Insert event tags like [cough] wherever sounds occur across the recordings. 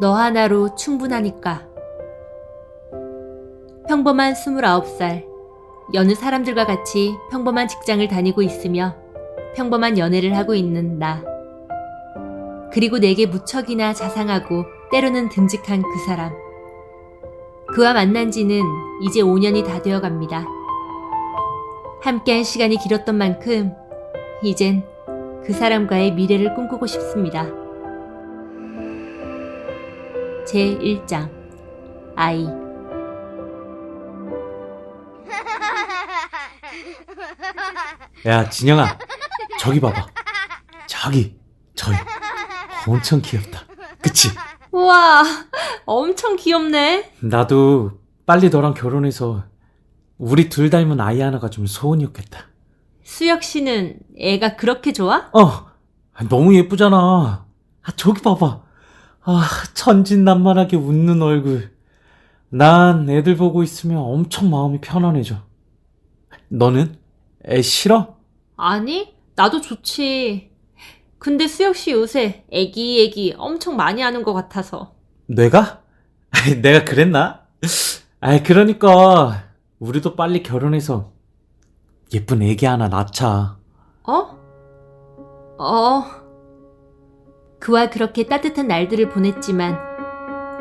너 하나로 충분하니까. 평범한 29살. 여느 사람들과 같이 평범한 직장을 다니고 있으며 평범한 연애를 하고 있는 나. 그리고 내게 무척이나 자상하고 때로는 듬직한 그 사람. 그와 만난 지는 이제 5년이 다 되어 갑니다. 함께한 시간이 길었던 만큼 이젠 그 사람과의 미래를 꿈꾸고 싶습니다. 제 1장 아이 야, 진영아. 저기 봐봐. 저기, 저기. 엄청 귀엽다. 그치? 우와 엄청 귀엽네 나도 빨리 너랑 결혼해서 우리 둘 닮은 아이 하나가 좀 소원이었겠다. 수혁 씨는 애가 그렇게 좋아? 어, 너무 예쁘잖아. 아, 저기 봐봐. 아, 천진난만하게 웃는 얼굴. 난 애들 보고 있으면 엄청 마음이 편안해져. 너는? 애 싫어? 아니 나도 좋지 근데 수혁 씨 요새 애기 애기 엄청 많이 하는 것 같아서 내가? [laughs] 내가 그랬나? 아이, 그러니까, 우리도 빨리 결혼해서 예쁜 애기 하나 낳자. 어? 어. 그와 그렇게 따뜻한 날들을 보냈지만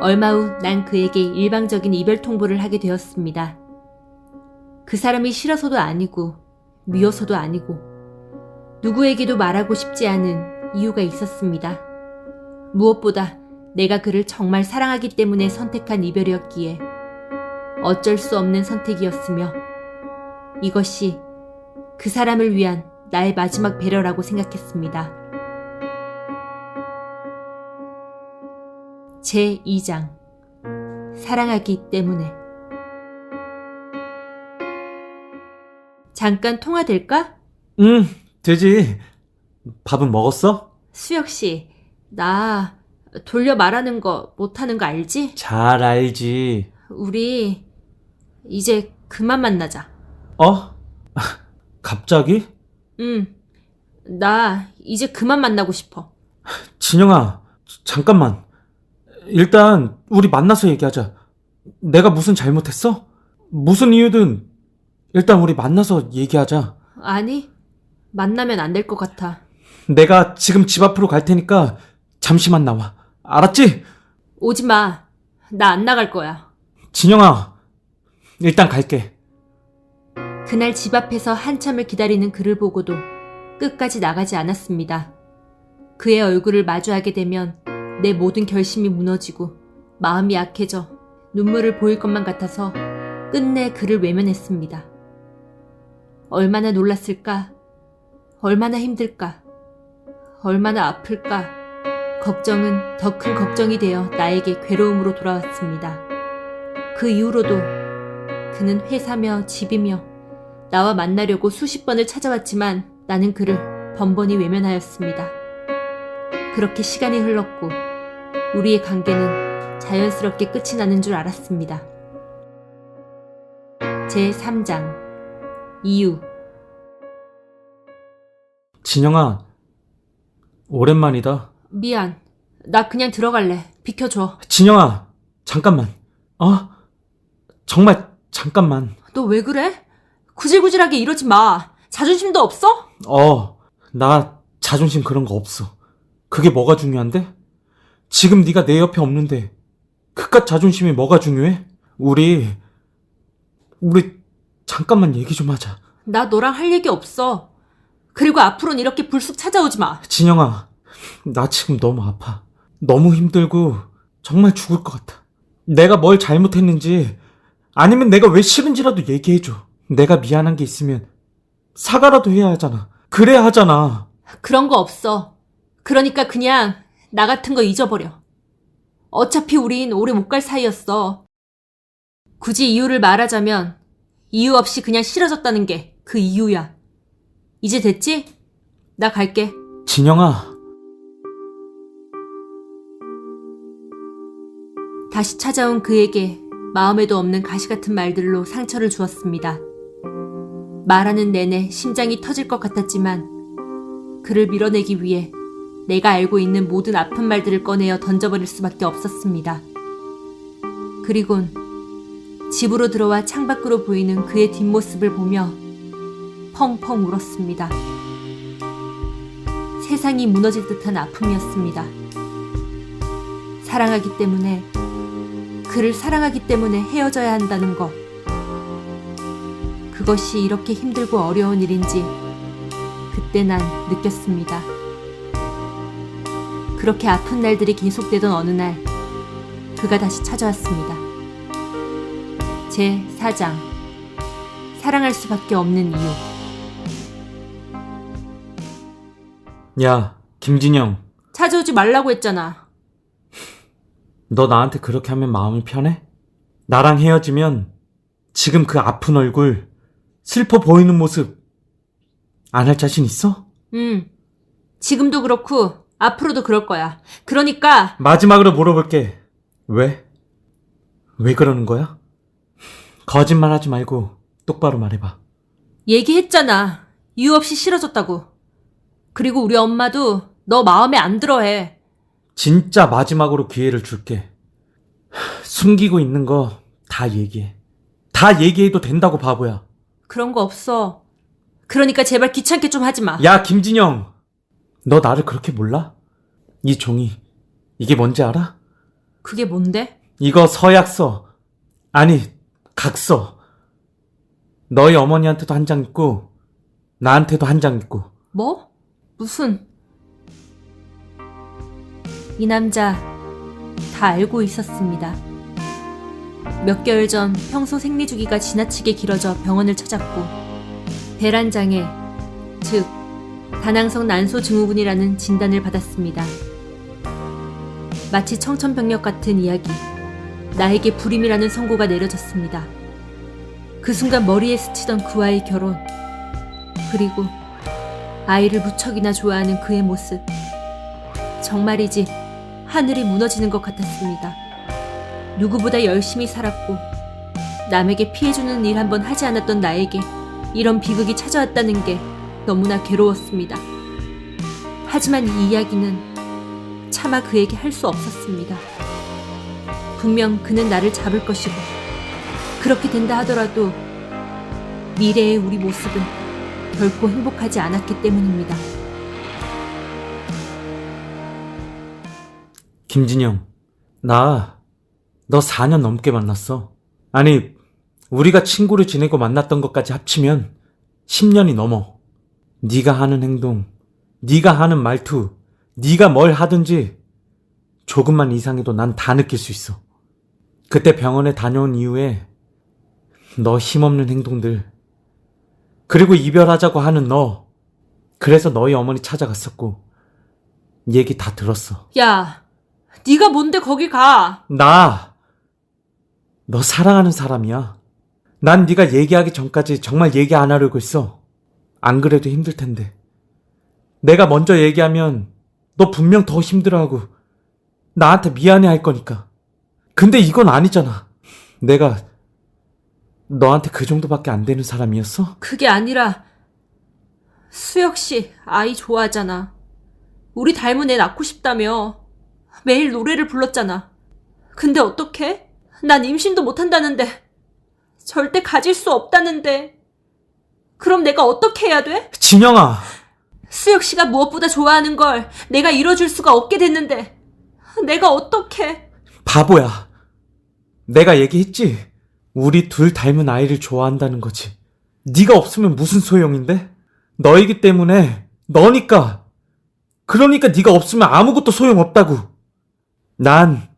얼마 후 난 그에게 일방적인 이별 통보를 하게 되었습니다. 그 사람이 싫어서도 아니고 미워서도 아니고 누구에게도 말하고 싶지 않은 이유가 있었습니다. 무엇보다 내가 그를 정말 사랑하기 때문에 선택한 이별이었기에 어쩔 수 없는 선택이었으며 이것이 그 사람을 위한 나의 마지막 배려라고 생각했습니다. 제 2장 사랑하기 때문에 잠깐 통화될까? 응, 되지. 밥은 먹었어? 수혁 씨, 나 돌려 말하는 거 못하는 거 알지? 잘 알지. 우리 이제 그만 만나자. 어? [laughs] 갑자기? 응, 나 이제 그만 만나고 싶어. 진영아, 잠깐만. 일단, 우리 만나서 얘기하자. 내가 무슨 잘못했어? 무슨 이유든, 일단 우리 만나서 얘기하자. 아니, 만나면 안 될 것 같아. 내가 지금 집 앞으로 갈 테니까, 잠시만 나와. 알았지? 오지 마. 나 안 나갈 거야. 진영아, 일단 갈게. 그날 집 앞에서 한참을 기다리는 그를 보고도 끝까지 나가지 않았습니다. 그의 얼굴을 마주하게 되면 내 모든 결심이 무너지고 마음이 약해져 눈물을 보일 것만 같아서 끝내 그를 외면했습니다. 얼마나 놀랐을까? 얼마나 힘들까? 얼마나 아플까? 걱정은 더 큰 걱정이 되어 나에게 괴로움으로 돌아왔습니다. 그 이후로도 그는 회사며 집이며 나와 만나려고 수십 번을 찾아왔지만 나는 그를 번번이 외면하였습니다. 그렇게 시간이 흘렀고 우리의 관계는 자연스럽게 끝이 나는 줄 알았습니다. 제 3장 이유 진영아, 오랜만이다. 미안. 나 그냥 들어갈래. 비켜줘. 진영아, 잠깐만. 어? 정말 잠깐만. 너 왜 그래? 구질구질하게 이러지 마. 자존심도 없어? 어, 나 자존심 그런 거 없어. 그게 뭐가 중요한데? 지금 네가 내 옆에 없는데 그깟 자존심이 뭐가 중요해? 우리 우리 잠깐만 얘기 좀 하자. 나 너랑 할 얘기 없어. 그리고 앞으로는 이렇게 불쑥 찾아오지 마. 진영아, 나 지금 너무 아파. 너무 힘들고 정말 죽을 것 같아. 내가 뭘 잘못했는지 아니면 내가 왜 싫은지라도 얘기해줘. 내가 미안한 게 있으면 사과라도 해야 하잖아. 그래야 하잖아. 그런 거 없어. 그러니까 그냥 나 같은 거 잊어버려. 어차피 우린 오래 못 갈 사이였어. 굳이 이유를 말하자면 이유 없이 그냥 싫어졌다는 게 그 이유야. 이제 됐지? 나 갈게. 진영아, 다시 찾아온 그에게 마음에도 없는 가시 같은 말들로 상처를 주었습니다. 말하는 내내 심장이 터질 것 같았지만 그를 밀어내기 위해 내가 알고 있는 모든 아픈 말들을 꺼내어 던져버릴 수밖에 없었습니다. 그리곤 집으로 들어와 창밖으로 보이는 그의 뒷모습을 보며 펑펑 울었습니다. 세상이 무너질 듯한 아픔이었습니다. 사랑하기 때문에, 그를 사랑하기 때문에 헤어져야 한다는 것. 그것이 이렇게 힘들고 어려운 일인지 그때 난 느꼈습니다. 그렇게 아픈 날들이 계속되던 어느 날, 그가 다시 찾아왔습니다. 제 4장. 사랑할 수밖에 없는 이유. 야, 김진영. 찾아오지 말라고 했잖아. 너 나한테 그렇게 하면 마음이 편해? 나랑 헤어지면 지금 그 아픈 얼굴, 슬퍼 보이는 모습 안 할 자신 있어? 응. 지금도 그렇고, 앞으로도 그럴 거야. 그러니까, 마지막으로 물어볼게. 왜? 왜 그러는 거야? 거짓말 하지 말고 똑바로 말해봐. 얘기했잖아. 이유 없이 싫어졌다고. 그리고 우리 엄마도 너 마음에 안 들어 해. 진짜 마지막으로 기회를 줄게. 하, 숨기고 있는 거 다 얘기해. 다 얘기해도 된다고 바보야. 그런 거 없어. 그러니까 제발 귀찮게 좀 하지 마. 야, 김진영! 너 나를 그렇게 몰라? 이 종이, 이게 뭔지 알아? 그게 뭔데? 이거 서약서. 아니, 각서. 너희 어머니한테도 한 장 있고, 나한테도 한 장 있고. 뭐? 무슨? 이 남자 다 알고 있었습니다. 몇 개월 전 평소 생리 주기가 지나치게 길어져 병원을 찾았고 배란장애, 즉 다낭성 난소 증후군이라는 진단을 받았습니다. 마치 청천벽력 같은 이야기. 나에게 불임이라는 선고가 내려졌습니다. 그 순간 머리에 스치던 그와의 결혼. 그리고 아이를 무척이나 좋아하는 그의 모습. 정말이지 하늘이 무너지는 것 같았습니다. 누구보다 열심히 살았고 남에게 피해주는 일 한 번 하지 않았던 나에게 이런 비극이 찾아왔다는 게 너무나 괴로웠습니다. 하지만 이 이야기는 차마 그에게 할 수 없었습니다. 분명 그는 나를 잡을 것이고 그렇게 된다 하더라도 미래의 우리 모습은 결코 행복하지 않았기 때문입니다. 김진영, 나, 너 4년 넘게 만났어. 아니, 우리가 친구를 지내고 만났던 것까지 합치면 10년이 넘어. 네가 하는 행동, 네가 하는 말투, 네가 뭘 하든지 조금만 이상해도 난 다 느낄 수 있어. 그때 병원에 다녀온 이후에 너 힘없는 행동들, 그리고 이별하자고 하는 너, 그래서 너희 어머니 찾아갔었고, 얘기 다 들었어. 야, 네가 뭔데 거기 가? 나, 너 사랑하는 사람이야. 난 네가 얘기하기 전까지 정말 얘기 안 하려고 했어. 안 그래도 힘들 텐데. 내가 먼저 얘기하면 너 분명 더 힘들어하고 나한테 미안해 할 거니까. 근데 이건 아니잖아. 내가 너한테 그 정도밖에 안 되는 사람이었어? 그게 아니라 수혁 씨 아이 좋아하잖아. 우리 닮은 애 낳고 싶다며 매일 노래를 불렀잖아. 근데 어떡해? 난 임신도 못 한다는데 절대 가질 수 없다는데 그럼 내가 어떻게 해야 돼? 진영아, 수혁 씨가 무엇보다 좋아하는 걸 내가 이뤄줄 수가 없게 됐는데 내가 어떻게? 바보야. 내가 얘기했지. 우리 둘 닮은 아이를 좋아한다는 거지. 네가 없으면 무슨 소용인데? 너이기 때문에 너니까. 그러니까 네가 없으면 아무것도 소용없다고. 난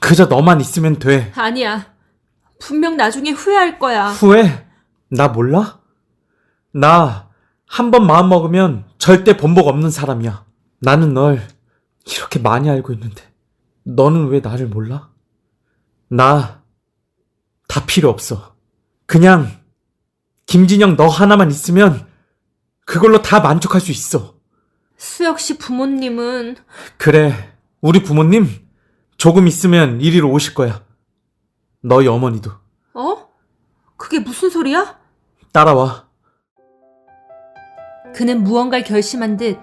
그저 너만 있으면 돼. 아니야. 분명 나중에 후회할 거야. 후회? 나 몰라? 나 한 번 마음 먹으면 절대 번복 없는 사람이야. 나는 널 이렇게 많이 알고 있는데 너는 왜 나를 몰라? 나 다 필요 없어. 그냥 김진영 너 하나만 있으면 그걸로 다 만족할 수 있어. 수혁 씨 부모님은 그래, 우리 부모님 조금 있으면 이리로 오실 거야. 너희 어머니도 어? 그게 무슨 소리야? 따라와. 그는 무언가를 결심한 듯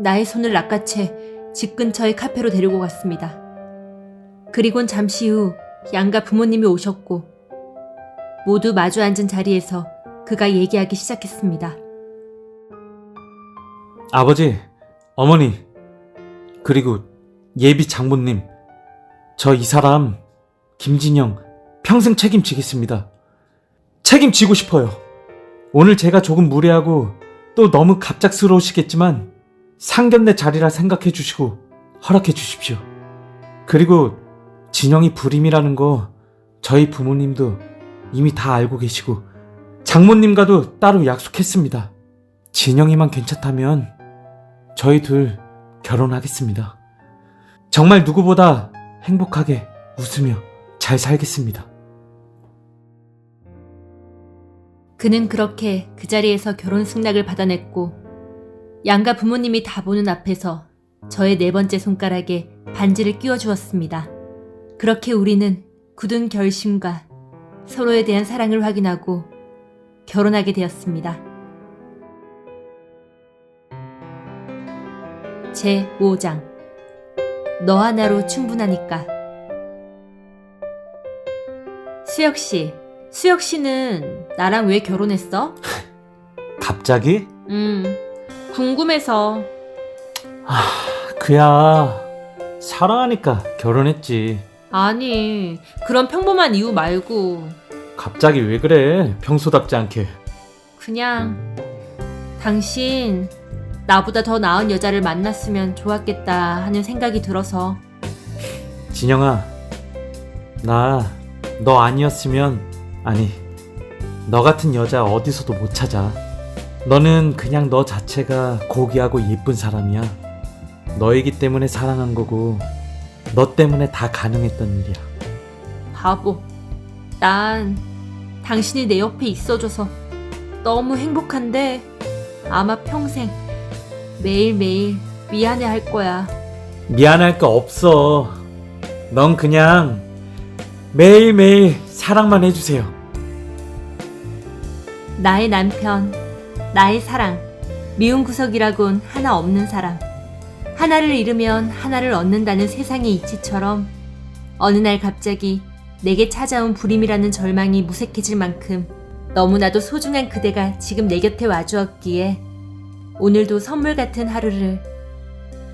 나의 손을 낚아채 집 근처의 카페로 데리고 갔습니다. 그리곤 잠시 후 양가 부모님이 오셨고 모두 마주 앉은 자리에서 그가 얘기하기 시작했습니다. 아버지, 어머니, 그리고 예비 장모님, 저 이 사람, 김진영, 평생 책임지겠습니다. 책임지고 싶어요. 오늘 제가 조금 무례하고 또 너무 갑작스러우시겠지만 상견례 자리라 생각해 주시고 허락해 주십시오. 그리고 진영이 불임이라는 거 저희 부모님도 이미 다 알고 계시고 장모님과도 따로 약속했습니다. 진영이만 괜찮다면 저희 둘 결혼하겠습니다. 정말 누구보다 행복하게 웃으며 잘 살겠습니다. 그는 그렇게 그 자리에서 결혼 승낙을 받아냈고 양가 부모님이 다 보는 앞에서 저의 네 번째 손가락에 반지를 끼워 주었습니다. 그렇게 우리는 굳은 결심과 서로에 대한 사랑을 확인하고 결혼하게 되었습니다. 제 5장 너 하나로 충분하니까 수혁 씨, 수혁 씨는 나랑 왜 결혼했어? [laughs] 갑자기? 음, 궁금해서. 그야 사랑하니까 결혼했지. 아니, 그런 평범한 이유 말고, 갑자기 왜 그래? 평소답지 않게. 그냥, 당신, 나보다 더 나은 여자를 만났으면 좋았겠다 하는 생각이 들어서. 진영아, 나 너 아니었으면 아니 너 같은 여자 어디서도 못 찾아. 너는 그냥 너 자체가 고귀하고 예쁜 사람이야. 너이기 때문에 사랑한 거고 너 때문에 다 가능했던 일이야. 바보. 난 당신이 내 옆에 있어줘서 너무 행복한데 아마 평생 매일매일 미안해 할 거야. 미안할 거 없어. 넌 그냥 매일매일 사랑만 해주세요. 나의 남편, 나의 사랑, 미운 구석이라곤 하나 없는 사람. 하나를 잃으면 하나를 얻는다는 세상의 이치처럼 어느 날 갑자기 내게 찾아온 불임이라는 절망이 무색해질 만큼 너무나도 소중한 그대가 지금 내 곁에 와주었기에 오늘도 선물 같은 하루를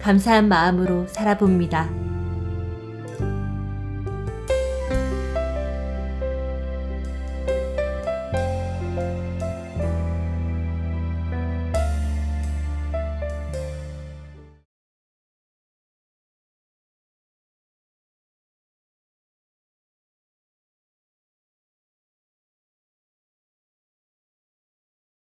감사한 마음으로 살아봅니다.